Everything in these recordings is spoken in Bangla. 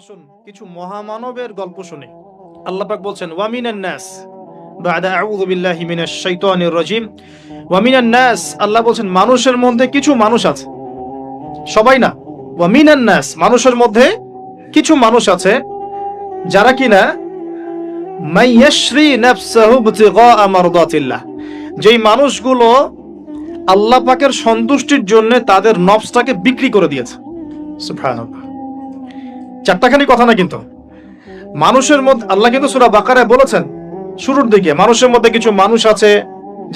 আসুন, কিছু মহামানবের গল্প শুনি। আল্লাহ পাক বলছেন আল্লাহ বলছেন, মানুষের মধ্যে কিছু মানুষ আছে। সবাই না মানুষের মধ্যে কিছু মানুষ আছে, যারা কিনা যেই মানুষগুলো আল্লাহ পাকের সন্তুষ্টির জন্য তাদের নফসটাকে বিক্রি করে দিয়েছে। চারটাখানি কথা না কিন্তু। মানুষের মধ্যে আল্লাহ কিন্তু সুরা বাকারায় বলেছেন, শুরুর দিকে, মানুষের মধ্যে কিছু মানুষ আছে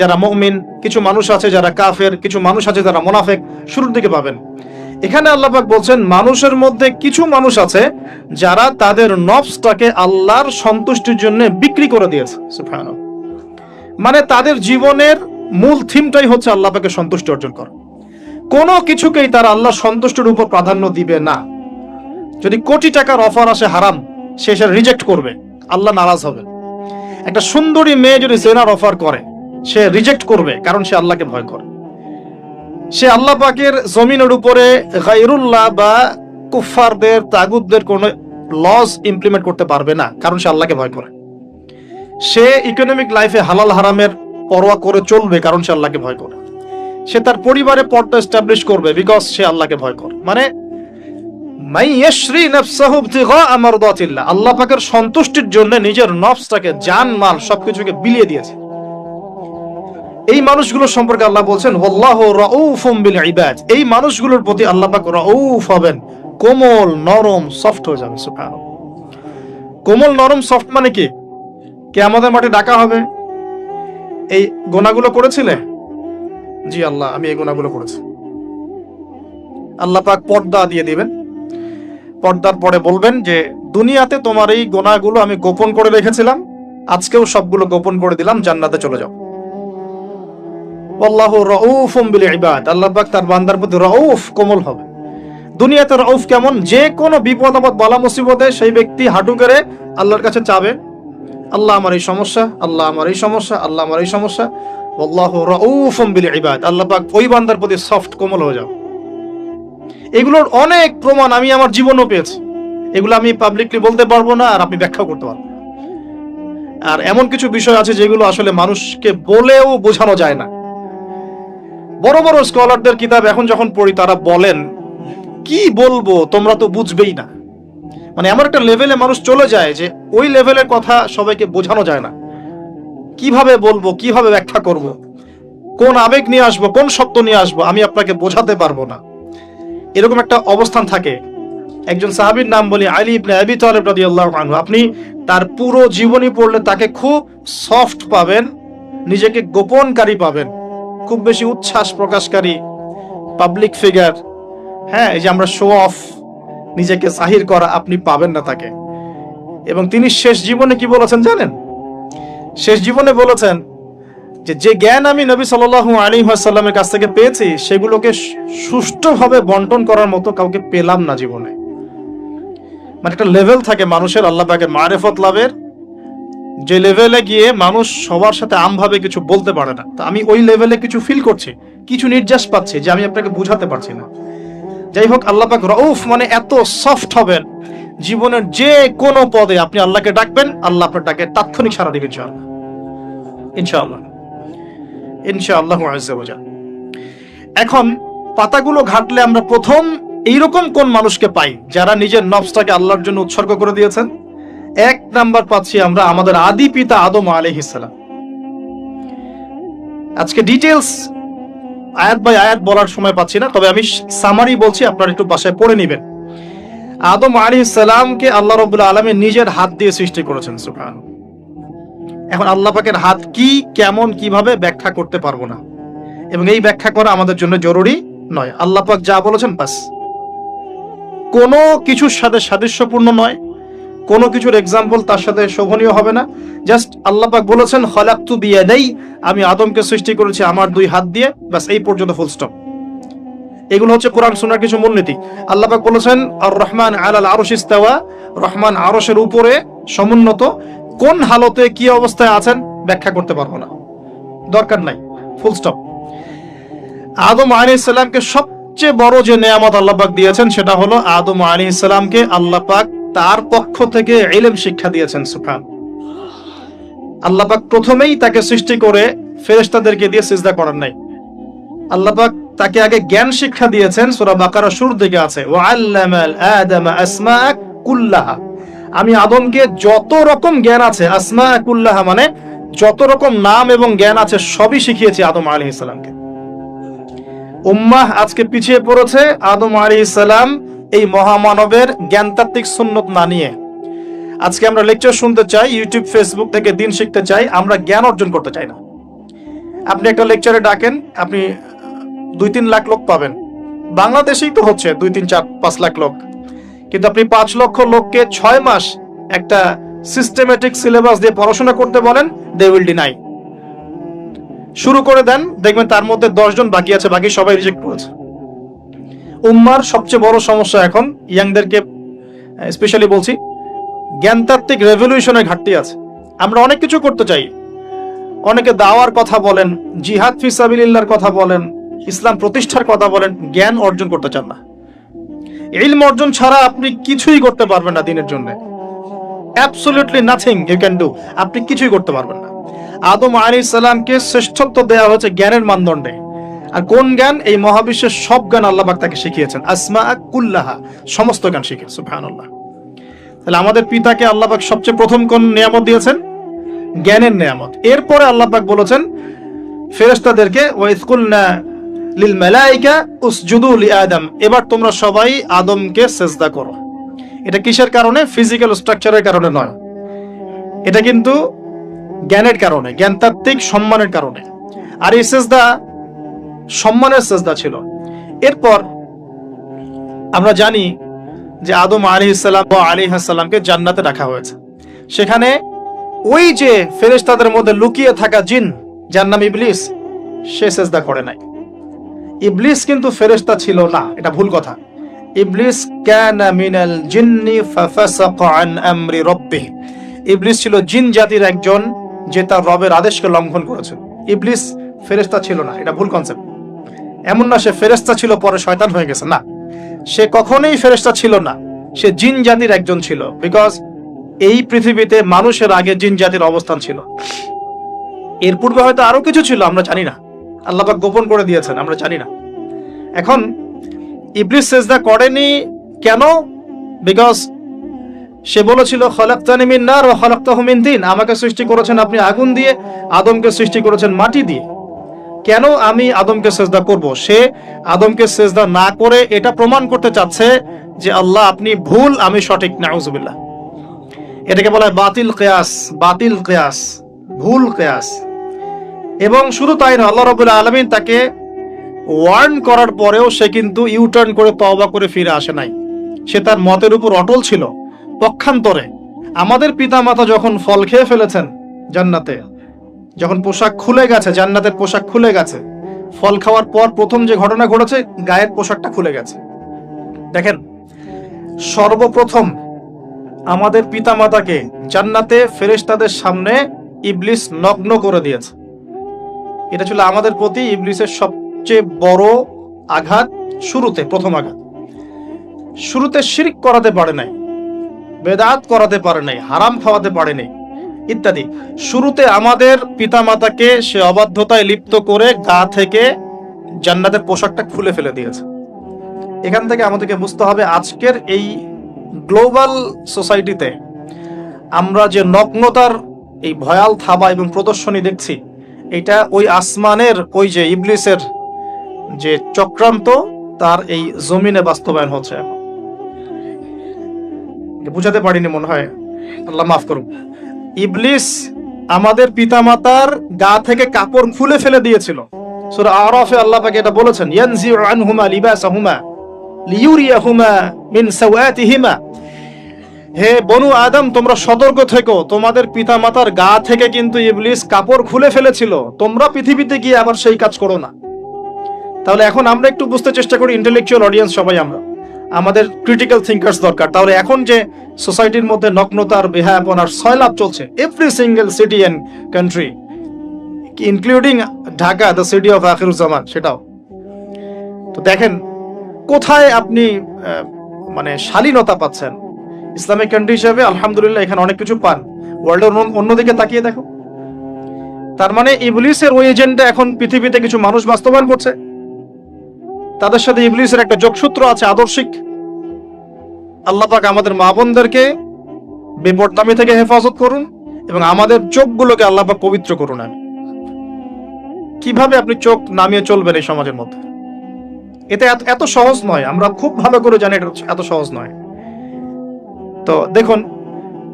যারা মুমিন, কিছু মানুষ আছে যারা কাফের, কিছু মানুষ আছে যারা মোনাফেক, শুরুর দিকে পাবেন। এখানে আল্লাহাক বলছেন, মানুষের মধ্যে কিছু মানুষ আছে যারা তাদের নফসটাকে আল্লাহর সন্তুষ্টির জন্য বিক্রি করে দিয়েছে। মানে তাদের জীবনের মূল থিমটাই হচ্ছে আল্লাহ পাকে সন্তুষ্টি অর্জন করা। কোনো কিছুকেই তারা আল্লাহ সন্তুষ্টির উপর প্রাধান্য দিবে না। যদি কোটি টাকার অফার আসে হারাম, সে সেটা রিজেক্ট করবে। আল্লাহ নারাজ হবে। একটা সুন্দরী মেয়ে যদি জেনার অফার করে, সে রিজেক্ট করবে, কারণ সে আল্লাহকে ভয় করে। সে আল্লাহ পাকের জমিনের উপরে গাইরুল্লাহ বা কুফারদের তাগুদদের কোনো লস ইমপ্লিমেন্ট করতে পারবে না, কারণ সে আল্লাহকে ভয় করে। সে ইকোনমিক লাইফে হালাল হারামের পরোয়া করে চলবে, কারণ সে আল্লাহকে ভয় করে। সে তার পরিবারে পর্দা এস্টাবলিশ করবে বিকজ সে আল্লাহকে ভয় করে। মানে আল্লাহ সন্তুষ্টির জন্য নিজের নফসটাকে জান মাল সবকিছুকে বিলিয়ে দিয়েছে। এই মানুষগুলো সম্পর্কে আল্লাহ বলছেন ইবাদ। এই মানুষগুলোর প্রতি আল্লাহ পাক রাউফ হবেন। কোমল, নরম, সফট হয়ে যাবে কোমল, নরম, সফট মানে কি? কে আমাদের মাঠে ডাকা হবে? এই গোনাগুলো করেছিলে? জি আল্লাহ, আমি এই গোনাগুলো করেছি। আল্লাহ পাক পর্দা দিয়ে দিবেন। পর্দার পরে বলবেন যে, দুনিয়াতে তোমার এই গোনাগুলো আমি গোপন করে রেখেছিলাম। আজকেও সবগুলো গোপন করে দিলাম, জান্নাতে চলে যাও। আল্লাহ রউফুম বিল ইবাদ। আল্লাহ তার বান্দার প্রতি রউফ কোমল হবে। দুনিয়াতে রউফ কেমন? যে কোনো বিপদ, আপদ, বালা মুসিবতে সেই ব্যক্তি হাঁটু করে আল্লাহর কাছে চাবে। আল্লাহ আমার এই সমস্যা, আল্লাহ আমার এই সমস্যা, আল্লাহ আমার এই সমস্যা। আল্লাহ রউফুম বিল ইবাদ। আল্লাহ পাক ওই বান্দার প্রতি সফট, কোমল হয়ে যাও। এগুলোর অনেক প্রমাণ আমি আমার জীবনও পেয়েছি। এগুলো আমি পাবলিকলি বলতে পারব না আর আপনি ব্যাখ্যা করতে পারব আর এমন কিছু বিষয় আছে যেগুলো আসলে মানুষকে বলেও বোঝানো যায় না। বড় বড় স্কলারদের কিতাব এখন যখন পড়ি, তারা বলেন, কি বলব? তোমরা তো বুঝবেই না। মানে এমন একটা লেভেলে মানুষ চলে যায় যে ওই লেভেলের কথা সবাইকে বোঝানো যায় না। কীভাবে বলব? কীভাবে ব্যাখ্যা করব? কোন আবেগ নিয়ে আসব? কোন শব্দ নিয়ে আসব? আমি আপনাকে বোঝাতে পারব না। এরকম একটা অবস্থান থাকে। একজন সাহাবীর নাম বলি আলী ইবনে আবি তালেব রাদিয়াল্লাহু আনহু। আপনি তার পুরো জীবনী পড়লে তাকে খুব সফট পাবেন, নিজেকে গোপনকারী পাবেন। খুব বেশি উচ্ছ্বাস প্রকাশকারী পাবলিক ফিগার হ্যাঁ এই যে আমরা শো অফ নিজেকে জাহির করা, আপনি পাবেন না তাকে। এবং তিনি শেষ জীবনে কি বলেছেন জানেন? শেষ জীবনে বলেছেন যে যে জ্ঞান আমি নবী সাল্লাল্লাহু আলাইহি ওয়াসাল্লামের কাছ থেকে পেয়েছি, সেগুলোকে সুষ্ঠুভাবে বন্টন করার মতো কাউকে পেলাম না জীবনে। মানে একটা লেভেল থাকে মানুষের, আল্লাহ পাকের মারেফত লাভের। যে লেভেলে গিয়ে মানুষ সবার সাথে আমভাবে কিছু বলতে পারে না। তা আমি ওই লেভেলে কিছু ফিল করছি, কিছু নির্যাস পাচ্ছি যে আমি আপনাকে বুঝাতে পারছি না। যাই হোক, আল্লাহ পাক রউফ মানে এত সফট হবেন, জীবনের যে কোনো পদে আপনি আল্লাহকে ডাকবেন, আল্লাহ আপনার ডাকে তাৎক্ষণিক সারা দিবেন ইনশাআল্লাহ। ইনশাআল্লাহ আজ্জা এখন পাতাগুলো ঘাটলে আমরা প্রথম এইরকম কোন মানুষকে পাই যারা নিজের নফসটাকে আল্লাহর জন্য উৎসর্গ করে দিয়েছেন? এক নাম্বার পাচ্ছি আমরা আমাদের আদি পিতা আদম আলাইহিস সালাম। আজকে ডিটেলস আয়াত বাই আয়াত বলার সময় পাচ্ছি না, তবে আমি সামারি বলছি, আপনারা একটু বাসায় পড়ে নেবেন। আদম আলাইহিস সালামকে আল্লাহ রাব্বুল আলামিন নিজের হাত দিয়ে সৃষ্টি করেছেন, সুবহানাল্লাহ। এখন আল্লাহ পাকের হাত কি, কেমন, কীভাবে ব্যাখ্যা করতে পারব না? এবং এই ব্যাখ্যা করা আমাদের জন্য জরুরি নয়। আল্লাহ পাক যা বলেছেন বাস কোনো কিছুর সাথে সাদৃশ্যপূর্ণ নয়। কোনো কিছুর এক্সাম্পল তার সাথে শোভনীয় হবে না। জাস্ট আল্লাহ পাক বলেছেন, খলাক্তু বিয়াদাই আমি আদমকে সৃষ্টি করেছি আমার দুই হাত দিয়ে। বাস এই পর্যন্ত ফুল স্টপ এগুলো হচ্ছে কোরআন শোনার কিছু মূলনীতি। আল্লাহ পাক বলেছেন আর রহমান আলাল আরশ ইস্তাওয়া রহমান আরশের উপরে সমুন্নত। কোন হালতে কি অবস্থায় আছেন ব্যাখ্যা করতে পারব না। দরকার নাই ফুল স্টপ আদম আলী ইসলামকে সবচেয়ে বড় যে নেয়ামত আল্লাহ পাক দিয়েছেন, সেটা হলো আদম আলী ইসলামকে আল্লাহ পাক তার পক্ষ থেকে এলেম শিক্ষা দিয়েছেন সুফান আল্লাপাক প্রথমেই তাকে সৃষ্টি করে ফেরেশতাদেরকে দিয়ে সিজদা করার নাই। আল্লাপাক তাকে আগে জ্ঞান শিক্ষা দিয়েছেন, সূরা বাকারা শুরুর দিকে আছে আল্লামাল আদামা আসমা কুল্লাহা। আমি আদমকে যত রকম জ্ঞান আছে, আসমা মানে যত রকম নাম এবং জ্ঞান আছে, সবই শিখিয়েছি আদম আলাইহিস সালামকে। উম্মাহ আজকে পিছিয়ে পড়েছে, আদম আলাইহিস সালাম এই মহামানবের জ্ঞানতাত্ত্বিক সুন্নত না নিয়ে। আজকে আমরা লেকচার শুনতে চাই ইউটিউব ফেসবুক থেকে দিন শিখতে চাই, আমরা জ্ঞান অর্জন করতে চাই না। আপনি একটা লেকচারে ডাকেন, আপনি দুই তিন লাখ লোক পাবেন। বাংলাদেশেই তো হচ্ছে দুই তিন চার পাঁচ লাখ লোক। কিন্তু আপনি পাঁচ লক্ষ লোককে ছয় মাস একটা সিস্টেমেটিক সিলেবাস দিয়ে পড়াশোনা করতে বলেন দে উইল ডিনাই শুরু করে দেন, দেখবেন তার মধ্যে দশজন বাকি আছে, বাকি সবাই রিজেক্ট করেছে। উম্মার সবচেয়ে বড় সমস্যা এখন, ইয়াংদেরকে স্পেশালি বলছি, জ্ঞানতাত্ত্বিক রেভলিউশনের ঘাটতি আছে। আমরা অনেক কিছু করতে চাই। অনেকে দাওয়ার কথা বলেন, জিহাদ ফিসাবিল্লার কথা বলেন, ইসলাম প্রতিষ্ঠার কথা বলেন, জ্ঞান অর্জন করতে চান না। ইলম অর্জন ছাড়া আপনি কিছুই করতে পারবেন না দিনের জন্য। Absolutely nothing you can do আপনি কিছুই করতে পারবেন না। আদম আলী সালামকে শ্রেষ্ঠত্ব দেওয়া হয়েছে জ্ঞানের মানদণ্ডে। আর কোন জ্ঞান? এই মহাবিশ্বের সব জ্ঞান আল্লাহ তাকে শিখিয়েছেন। আসমা কুল্লাহা, সমস্ত জ্ঞান শিখিয়েছে সুবহানাল্লাহ। তাহলে আমাদের পিতাকে আল্লাহ পাক সবচেয়ে প্রথম কোন নিয়ামত দিয়েছেন? জ্ঞানের নিয়ামত। এরপরে আল্লাহ পাক বলেছেন, ফেরেশতাদেরকে ওয়াইসকুলনা লিল মালাইকা উসজুদু লি আদম। এবার তোমরা সবাই আদমকে সেজদা করো। এটা কিসের কারণে? ফিজিক্যাল স্ট্রাকচারের কারণে নয়। এটা কিন্তু জ্ঞানের কারণে, জ্ঞানতাত্ত্বিক সম্মানের কারণে। আর এই সেজদা সম্মানের সেজদা ছিল। এরপর আমরা জানি যে আদম আলী ইসাল্লাম ও আলী হাসাল্লামকে জান্নাতে রাখা হয়েছে। সেখানে ওই যে ফেরেশতাদের মধ্যে লুকিয়ে থাকা জিন, যার নাম ইবলিস, সে সেজদা করে নাই। ইবলিস কিন্তু ফেরেশতা ছিল না, এটা ভুল কথা। ইবলিস কানা মিনাল জিন্নি ফাফাসাকা আন আমরি রাব্বিহ। ইবলিস ছিল জিন জাতির একজন যে তার রবের আদেশকে লঙ্ঘন করেছে। ইবলিস ফেরেশতা ছিল না, এটা ভুল কনসেপ্ট এমন না সে ফেরেশতা ছিল পরে শয়তান হয়ে গেছে, না। সে কখনোই ফেরেশতা ছিল না, সে জিন জাতির একজন ছিল বিকজ এই পৃথিবীতে মানুষের আগে জিন জাতির অবস্থান ছিল। এর পূর্বে হয়তো আরও কিছু ছিল, আমরা জানি না। আল্লাহ পাক গোপন করে দিয়েছেন, আমরা জানি না। এখন ইবলিস সেজদা করেনি কেন? বিকজ সে বলেছিল, খলাক্তানি মিন নার ওয়া খলাক্তাহু মিন তিন আমাকে সৃষ্টি করেছেন আপনি আগুন দিয়ে, আদমকে সৃষ্টি করেছেন মাটি দিয়ে। কেন আমি আদমকে সেজদা করব? সে আদমকে সেজদা না করে এটা প্রমাণ করতে চাচ্ছে যে আল্লাহ আপনি ভুল, আমি সঠিক, নাউজুবিল্লাহ। এটাকে বলা হয় বাতিল কেয়াস বাতিল কেয়াস, ভুল কেয়াস। এবং শুধু তাই না আল্লাহ রবুল্লাহ আলমিন তাকে ওয়ার্ন করার পরেও সে কিন্তু ইউটার্ন করে তওবা করে ফিরে আসে নাই। সে তার মতের উপর অটল ছিল। পক্ষান্তরে আমাদের পিতামাতা যখন ফল খেয়ে ফেলেছেন জান্নাতে, যখন পোশাক খুলে গেছে, জান্নাতের পোশাক খুলে গেছে, ফল খাওয়ার পর প্রথম যে ঘটনা ঘটেছে, গায়ের পোশাকটা খুলে গেছে। দেখেন, সর্বপ্রথম আমাদের পিতামাতাকে জান্নাতে ফেরেশতাদের সামনে ইবলিস নগ্ন করে দিয়েছে। এটা ছিল আমাদের প্রতি ইবলিসের সবচেয়ে বড় আঘাত শুরুতে, প্রথম আঘাত। শুরুতে শিরিক করাতে পারে নাই, বেদাত করাতে পারে নাই, হারাম খাওয়াতে পারে নাই, ইত্যাদি। শুরুতে আমাদের পিতামাতাকে সে অবাধ্যতায় লিপ্ত করে গা থেকে জান্নাতের পোশাকটা খুলে ফেলে দিয়েছে। এখান থেকে আমাদেরকে বুঝতে হবে আজকের এই গ্লোবাল সোসাইটিতে আমরা যে নগ্নতার এই ভয়াল থাবা এবং প্রদর্শনী দেখছি এটা ওই আসমানের, ওই যে ইবলিসের যে চক্রান্ত, তার এই জমিনে বাস্তবায়ন হচ্ছে বুঝাতে পারিনি মনে হয়। আল্লাহ মাফ করুন ইবলিস আমাদের পিতামাতার গা থেকে কাপড় খুলে ফেলে দিয়েছিল। সূরা আরাফে আল্লাহ পাকে এটা বলেছেন, ইয়ানজিউ আনহুমা লিবাসাহুমা লিইউরিয়াহুমা মিন সাওয়াতিহিমা। হে বনু আদম, তোমরা সতর্ক থেকো। তোমাদের পিতামাতার গা থেকে কিন্তু ইবলিস কাপড় খুলে ফেলেছিল। তোমরা পৃথিবীতে গিয়ে আবার সেই কাজ করো না। তাহলে এখন আমরা একটু বুঝতে চেষ্টা করি ইন্টেলেকচুয়াল অডিয়েন্স সবাই আমরা। আমাদের ক্রিটিক্যাল থিঙ্কার্স দরকার। তাহলে এখন যে সোসাইটির মধ্যে নগ্নতার বেহায়াপনার সয়লাভ চলছে every single city and country including Dhaka the city of Akhiruzzaman সেটাও। তো দেখেন, কোথায় আপনি মানে শালীনতা পাচ্ছেন? ইসলামিক কান্ট্রি হিসাবে আলহামদুলিল্লাহ এখানে অনেক কিছু পান। ওয়ার্ল্ডের অন্যদিকে তাকিয়ে দেখো। তার মানে ইবলিসের ওই এজেন্ডা এখন পৃথিবীতে কিছু মানুষ বাস্তবায়ন করছে। তাদের সাথে ইবলিসের একটা যোগসূত্র আছে আদর্শিক। আল্লাহ পাক আমাদের মা বোনদেরকে বিপদনামি থেকে হেফাজত করুন এবং আমাদের চোখগুলোকে আল্লাহ পাক পবিত্র করুন কীভাবে আপনি চোখ নামিয়ে চলবেন এই সমাজের মধ্যে? এটা এত সহজ নয়। আমরা খুব ভালো করে জানি এটা এত সহজ নয়। তো দেখুন,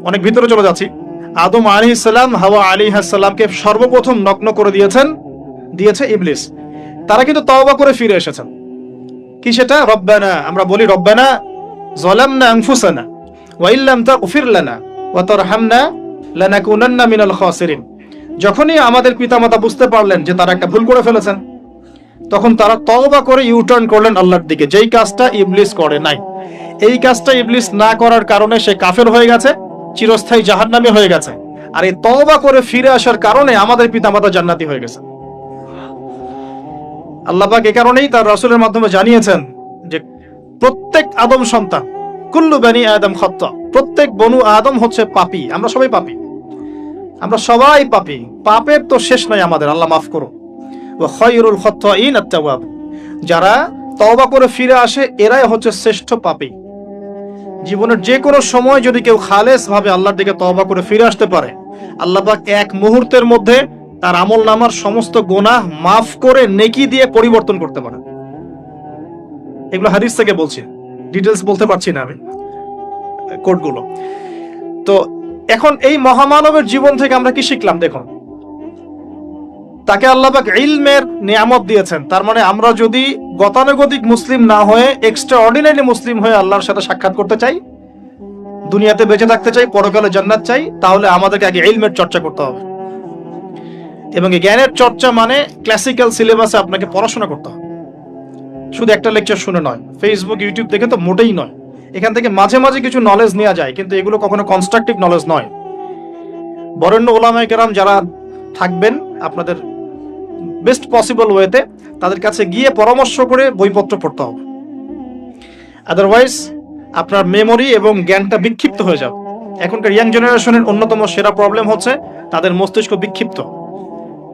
অনেক ভিতরে চলে যাচ্ছি। আদম আলী ইসলাম হাওয়া আলী সাল্লামকে সর্বপ্রথম নগ্ন করে দিয়েছেন, দিয়েছে ইবলিস। তারা কিন্তু তওবা করে ফিরে এসেছেন। কি সেটা? রব্বানা, আমরা বলি রব্বানা জলামনা আনফুসানা, ওয়া ইল্লাম তাগফির লানা, ওয়া তারহামনা লানাকুনান্না মিনাল খাসিরিন। যখনই আমাদের পিতামাতা বুঝতে পারলেন যে তারা একটা ভুল করে ফেলেছেন, তখন তারা তওবা করে ইউটার্ন করলেন আল্লাহর দিকে। যেই কাজটা ইবলিস করে নাই। এই কাজটা ইবলিস না করার কারণে সে কাফের হয়ে গেছে, চিরস্থায়ী জাহান্নামী হয়ে গেছে। আর এই তওবা করে ফিরে আসার কারণে আমাদের পিতামাতা জান্নাতি হয়ে গেছে। আল্লাহ পাক এ কারণেই তার রাসূলের মাধ্যমে জানিয়েছেন যে, প্রত্যেক আদম সন্তান, কুল্লু বানি আদম খত্তা, প্রত্যেক বনু আদম হচ্ছে পাপী, আমরা সবাই পাপী। আমরা সবাই পাপী, পাপের তো শেষ নাই আমাদের, আল্লাহ মাফ করো ওয়া খায়রুল খাত্তাইন আত-তাওয়াব, যারা তওবা করে ফিরে আসে, এরাই হচ্ছে শ্রেষ্ঠ পাপী। জীবনের যে কোনো সময় যদি কেউ খালেস ভাবে আল্লাহর দিকে তওবা করে ফিরে আসতে পারে আল্লাহ পাক এক মুহূর্তের মধ্যে তার আমল নামার সমস্ত গোনাহ মাফ করে নেকি দিয়ে পরিবর্তন করতে পারে। এগুলো হাদিস থেকে বলছি ডিটেলস বলতে পারছি না আমি কোডগুলো তো এখন এই মহামানবের জীবন থেকে আমরা কি শিখলাম? দেখুন তাকে আল্লাহ পাক ইলমের নিয়ামত দিয়েছেন। তার মানে আমরা যদি গতানুগতিক মুসলিম না হয়ে এক্সট্রা অর্ডিনারি মুসলিম হয়ে আল্লাহর সাথে সাক্ষাৎ করতে চাই, দুনিয়াতে বেঁচে থাকতে চাই, পরকালে জান্নাত চাই, তাহলে আমাদেরকে আগে ইলমের চর্চা করতে হবে। এবং জ্ঞানের চর্চা মানে ক্লাসিক্যাল সিলেবাসে আপনাকে পড়াশোনা করতে হবে। শুধু একটা লেকচার শুনে নয় ফেসবুক ইউটিউব দেখে তো মোটেই নয়। এখান থেকে মাঝে মাঝে কিছু নলেজ নেওয়া যায়, কিন্তু এগুলো কখনো কনস্ট্রাকটিভ নলেজ নয়। বরেণ্য ওলামায় কেরাম যারা থাকবেন, আপনাদের বেস্ট পসিবল ওয়েতে তাদের কাছে গিয়ে পরামর্শ করে বইপত্র পড়তে হবে। আদারওয়াইজ আপনার মেমোরি এবং জ্ঞানটা বিক্ষিপ্ত হয়ে যাবে। এখনকার ইয়াং জেনারেশনের অন্যতম সেরা প্রবলেম হচ্ছে তাদের মস্তিষ্ক বিক্ষিপ্ত।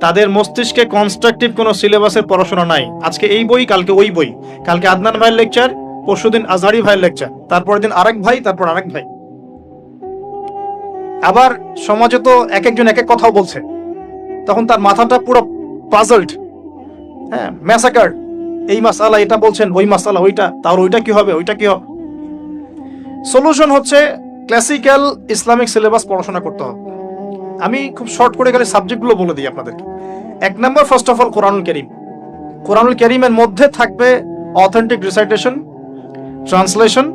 তাদের মস্তিষ্কে কনস্ট্রাকটিভ কোনো সিলেবাসের পড়াশোনা নাই। আজকে এই বই, কালকে ওই বই। কালকে আদনান ভাইয়ের লেকচার পরশুদিন আজহারি ভাইয়ের লেকচার তারপরের দিন আরেক ভাই, তারপর আরেক ভাই। আবার সমাজে তো এক একজন এক এক কথাও বলছে। তখন তার মাথাটা পুরো পাজলড হ্যাঁ ম্যাসাকার এই মাসালা এটা বলছেন, ওই মাসালা ওইটা তার ওইটা কি হবে, ওইটা কি হবে? সলিউশন হচ্ছে ক্লাসিক্যাল ইসলামিক সিলেবাস পড়াশোনা করতে হবে। আমি খুব শর্ট করে গেলে সাবজেক্টগুলো বলে দিই আপনাদেরকে। এক নম্বর ফার্স্ট অফ অল কোরআনুল করিম। কোরআনুল করিমের মধ্যে থাকবে authentic recitation translation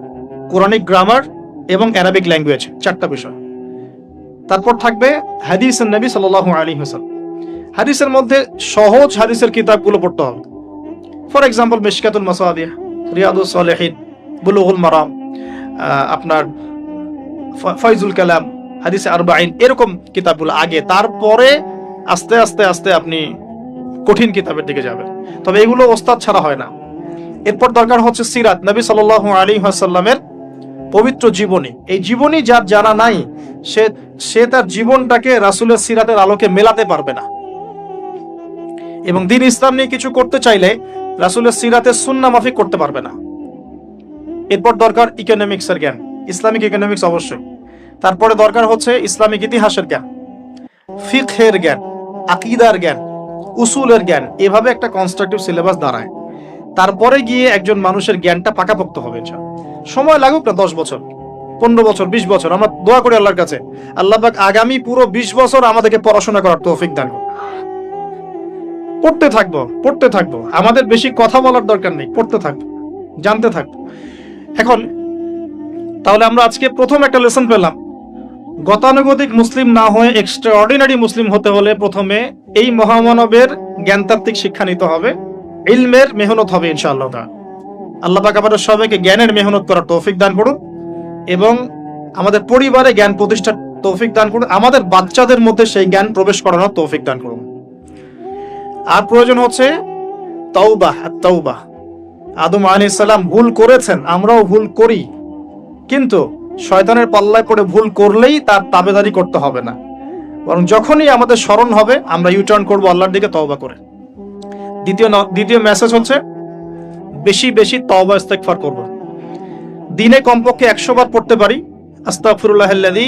Quranic grammar এবং অ্যারাবিক ল্যাঙ্গুয়েজ চারটা বিষয়। তারপর থাকবে হাদিস নবী সাল্লাল্লাহু আলাইহি ওয়াসাল্লাম। হাদিসের মধ্যে সহজ হাদিসের কিতাবগুলো পড়তে হবে। For example Mishkatul Masabih Riyadus Salihin, Bulughul Maram আপনার ফয়জুল কালাম, হাদিসে আরবাইন এরকম কিতাবগুলো। আগে, তারপরে আস্তে আস্তে আস্তে আপনি কঠিন কিতাবের দিকে যাবেন। তবে এগুলো ওস্তাদ ছাড়া হয় না। এরপর দরকার হচ্ছে সিরাত। নবী সাল্লাল্লাহু আলাইহি ওয়াসাল্লামের পবিত্র জীবনী। এই জীবনী যার জানা নাই, সে সে তার জীবনটাকে রাসূলের সিরাতের আলোকে মেলাতে পারবে না। এবং দিন ইসলাম নিয়ে কিছু করতে চাইলে রাসুলের সিরাতের সুন্না মাফিক করতে পারবে না। এরপর দরকার ইকোনমিক্সের জ্ঞান। ইসলামিক ইকোনমিক্স অবশ্যই। তারপরে দরকার হচ্ছে ইসলামিক ইতিহাসের জ্ঞান। ফিকহের জ্ঞান, আকিদার জ্ঞান, উসুলের জ্ঞান, এভাবে একটা কনস্ট্রাকটিভ সিলেবাস দাঁড়ায়। তারপরে গিয়ে একজন মানুষের জ্ঞানটা পাকাপোক্ত হবে সময় লাগুক না, দশ বছর, পনেরো বছর, বিশ বছর। আমরা দোয়া করি আল্লাহর কাছে। আল্লাহ আগামী পুরো বিশ বছর আমাদেরকে পড়াশোনা করার তৌফিক দান করুন। পড়তে থাকব পড়তে থাকব। আমাদের বেশি কথা বলার দরকার নেই, পড়তে থাকব, জানতে থাকব। এখন, তাহলে আমরা আজকে প্রথম একটা লেসন পেলাম। গতানুগতিক মুসলিম না হয়ে এক্সট্রা অর্ডিনারি মুসলিম হতে হলে প্রথমে এই মহামানবের জ্ঞানতাত্ত্বিক শিক্ষা নিতে হবে। ইলমের মেহনত হবে ইনশাআল্লাহ তাআলা। আল্লাহ পাক আমাদের সবাইকে জ্ঞানের মেহনত করার তৌফিক দান করুন এবং আমাদের পরিবারে জ্ঞান প্রতিষ্ঠার তৌফিক দান করুন। আমাদের বাচ্চাদের মধ্যে সেই জ্ঞান প্রবেশ করানোর তৌফিক দান করুন। আর প্রয়োজন হচ্ছে তৌবাহ তৌবাহ আদম আলাইহিস সালাম ভুল করেছেন, আমরাও ভুল করি। কিন্তু শয়তানের পাল্লায় পড়ে ভুল করলেই তার তাবেদারি করতে হবে না। বরং যখনই আমাদের স্মরণ হবে, আমরা ইউটার্ন করব আল্লাহর দিকে তওবা করে। দ্বিতীয় দ্বিতীয় মেসেজ হচ্ছে, বেশি বেশি তওবা ইস্তেগফার করব। দিনে কমপক্ষে একশো বার পড়তে পারি, আস্তাগফিরুল্লাহ আল্লাযী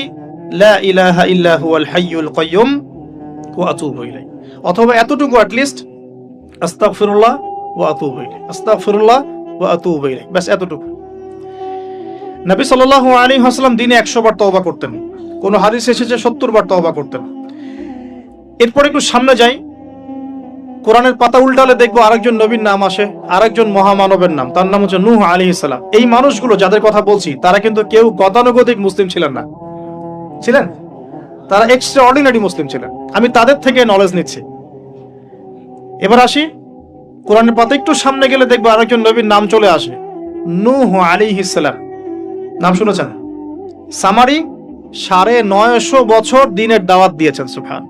লা ইলাহা ইল্লা হুয়াল হাইয়ুল কাইয়্যুম, ওয়া আতুবু ইলাইহি। অথবা এতটুকু অ্যাট লিস্ট আস্তাগফিরুল্লাহ ওয়া আতুবু ইলাইহি। আস্তাগফিরুল্লাহ ওয়া আতুবু ইলাইহি। ব্যাস, এতটুকু। নবী সাল্লাল্লাহু আলাইহি ওয়াসাল্লাম দিনে 100 বার তওবা করতেন। কোন হাদিস এসেছে 70 বার তওবা করতেন। এরপর একটু সামনে যাই। কোরআনের পাতা উল্টালে দেখব আরেকজন নবীর নাম আসে, আরেকজন মহামানবের নাম। তার নাম হচ্ছে নূহ আলী ইসলাম এই মানুষগুলো যাদের কথা বলছি, তারা কিন্তু কেউ গতানুগতিক মুসলিম ছিলেন না। ছিলেন? তারা এক্সট্রা অর্ডিনারি মুসলিম ছিলেন। আমি তাদের থেকে নলেজ নিচ্ছি। এবার আসি কোরআনের পাতা, একটু সামনে গেলে দেখব আরেকজন নবীর নাম চলে আসে। নূহ আলী ইসলাম নাম শুনেছেন? সামারি সাড়ে নয়শো বছর দিনের দাওয়াত দিয়েছেন সুফান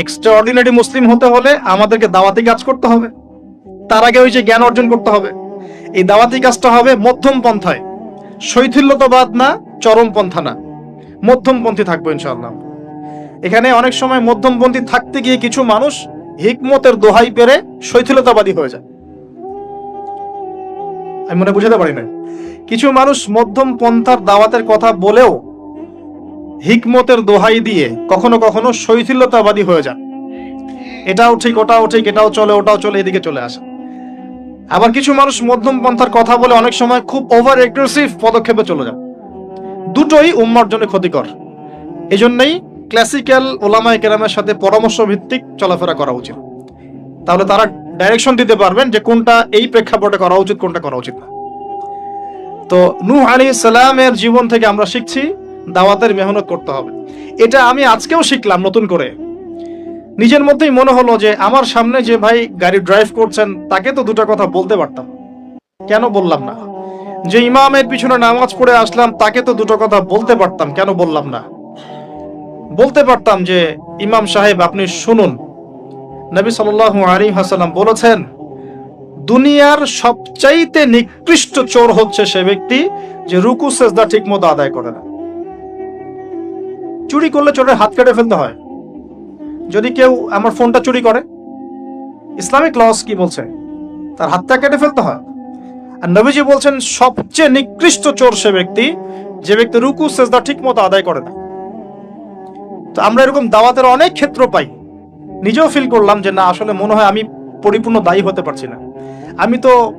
এক্সট্রা অর্ডিনারি মুসলিম হতে হলে আমাদেরকে দাওয়াতি কাজ করতে হবে। তার আগে ওই যে জ্ঞান অর্জন করতে হবে। এই দাওয়াতি কাজটা হবে মধ্যম পন্থায়। শৈথিল্যতাবাদ না, চরম পন্থা না। মধ্যমপন্থী থাকব ইনশাল্লাহ এখানে অনেক সময় মধ্যমপন্থী থাকতে গিয়ে কিছু মানুষ হিকমতের দোহাই পেরে শৈথিলতাবাদী হয়ে যায়। আমি মনে বুঝাতে পারি না কিছু মানুষ মধ্যম পন্থার দাওয়াতের কথা বলেও হিকমতের দোহাই দিয়ে কখনো কখনো শৈথিল্যতাবাদী হয়ে যান এটাও ঠিক, ওটাও ঠিক, এটাও চলে, ওটাও চলে, এদিকে চলে আসে। আবার কিছু মানুষ মধ্যম পন্থার কথা বলে অনেক সময় খুব ওভার এগ্রেসিভ পদক্ষেপে চলে যান দুটোই উম্মার জন্য ক্ষতিকর। এজন্যই ক্লাসিক্যাল ওলামায় কেরামের সাথে পরামর্শ ভিত্তিক চলাফেরা করা উচিত। তাহলে তারা ডাইরেকশন দিতে পারবেন যে কোনটা এই প্রেক্ষাপটে করা উচিত, কোনটা করা উচিত না। তো নূহ আলী সালামের জীবন থেকে আমরা শিখছি দাওয়াতের মেহনত করতে হবে। এটা আমি আজকেও শিখলাম নতুন করে। নিজের মধ্যেই মনে হলো যে আমার সামনে যে ভাই গাড়ি ড্রাইভ করছেন, তাকে তো দুটো কথা বলতে পারতাম। কেন বললাম না? যে ইমামের পিছনে নামাজ পড়ে আসলাম, তাকে তো দুটো কথা বলতে পারতাম, কেন বললাম না? বলতে পারতাম যে ইমাম সাহেব, আপনি শুনুন। নবী সাল্লাল্লাহু আলাইহি হাসালাম বলেছেন, দুনিয়ার সবচাইতে নিকৃষ্ট চোর হচ্ছে সে ব্যক্তি যে রুকু, সেজদা ঠিক মতো আদায় করে না। চুরি করলে চোরের হাত কেটে ফেলতে হয়। যদি কেউ আমার ফোনটা চুরি করে, ইসলামিক লস কি বলছে? তার হাতটা কেটে ফেলতে হয়। আর নবীজি বলছেন, সবচেয়ে নিকৃষ্ট চোর সে ব্যক্তি যে ব্যক্তি রুকু, সেজদা ঠিক মতো আদায় করে না। তো আমরা এরকম দাওয়াতের অনেক ক্ষেত্র পাই। নিজেও ফিল করলাম যে না, আসলে মনে হয় আমি পরিপূর্ণ দায়ী হতে পারছি না। আমি তো,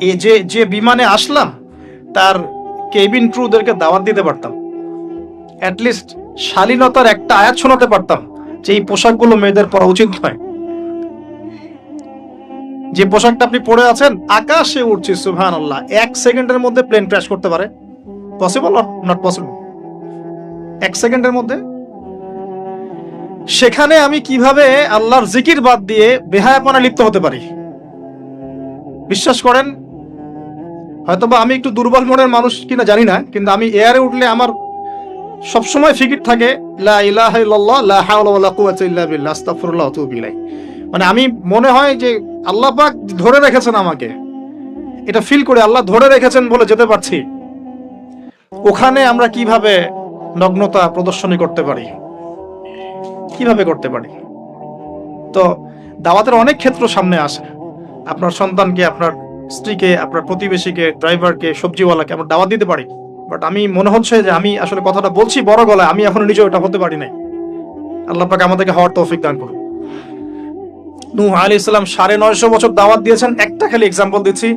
এ, যে যে বিমানে আসলাম, তার কেবিন ক্রুদেরকে দাওয়াত দিতে পারতাম। অ্যাটলিস্ট শালীনতার একটা আয়াত শোনাতে পারতাম যে এই পোশাকগুলো মেয়েদের পরা উচিত নয়। যে পোশাকটা আপনি পরে আছেন, আকাশে উঠছে সুহান আল্লাহ এক সেকেন্ডের মধ্যে প্লেন ক্র্যাশ করতে পারে। পসিবল নট পসিবল এক সেকেন্ডের মধ্যে? সেখানে আমি কীভাবে আল্লাহর জিকির বাদ দিয়ে বেহায়াপনা লিপ্ত হতে পারি? বিশ্বাস করেন, হয়তোবা আমি একটু দুর্বল মনের মানুষ কিনা জানি না, কিন্তু আমি এয়ারে উঠলে আমার সবসময় ফিকির থাকে মানে আমি মনে হয় যে আল্লাহ পাক ধরে রেখেছেন আমাকে। এটা ফিল করে আল্লাহ ধরে রেখেছেন বলে যেতে পারছি। ওখানে আমরা কীভাবে নগ্নতা প্রদর্শনী করতে পারি? কীভাবে করতে পারি? তো দাওয়াতের অনেক ক্ষেত্র সামনে আসে। আপনার সন্তানকে, আপনার স্ত্রীকে, আপনার প্রতিবেশীকে, ড্রাইভারকে, সবজিওয়ালাকে আমরা দাওয়াত দিতে পারি। বাট আমি মনে হচ্ছে যে আমি আসলে কথাটা বলছি বড় গলায়, আমি এখনও নিজে ওটা হতে পারি নাই। আল্লাহ পাক আমাদেরকে হওয়ার তৌফিক দান করুন। ইসলাম সাড়ে নয়শো বছর দাওয়াত দিয়েছেন। একটা খালি এক্সাম্পল দিচ্ছি।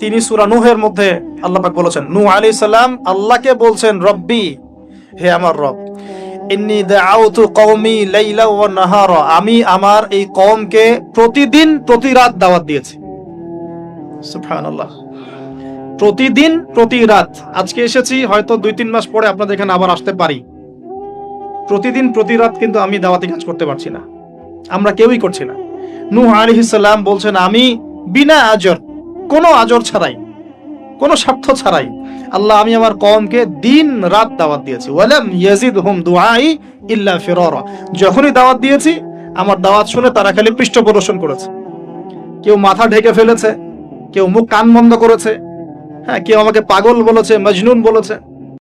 তিনি সুরা নূহের মধ্যে আল্লাহ পাক বলেছেন, নূহ আলী ইসলাম আল্লাহকে বলছেন, রব্বি, হে আমার রব। ইন্নি দাআউতু কওমি লাইলা ওয়া নাহারা। আমি আমার এই কওমকে প্রতিদিন প্রতি রাত দাওয়াত দিয়েছি। সুবহানাল্লাহ। প্রতিদিন প্রতি রাত আজকে এসেছি হয়তো দুই তিন মাস পরে আপনাদের এখানে আবার আসতে পারি। প্রতিদিন প্রতি রাত কিন্তু আমি দাওয়াতি কাজ করতে পারছি না। আমরা কেউই করছি না। নূহ আলাইহিস সালাম বলছেন আমি বিনা আজর কোনো আজর ছাড়াই কোনো স্বার্থ ছাড়াই। আল্লাহ, আমি আমার কমকে দিন রাত দাওয়াত দিয়েছি। ওয়ালাম ইয়াজিদহুম দুআই ইল্লা ফিরারা। যখনই দাওয়াত দিয়েছি, আমার দাওয়াত শুনে তারা খালি পৃষ্ঠ প্রদর্শন করেছে। কেউ মাথা ঢেকে ফেলেছে, কেউ মুখ কান বন্ধ করেছে হ্যাঁ কেউ আমাকে পাগল বলেছে, মজনুন বলেছে।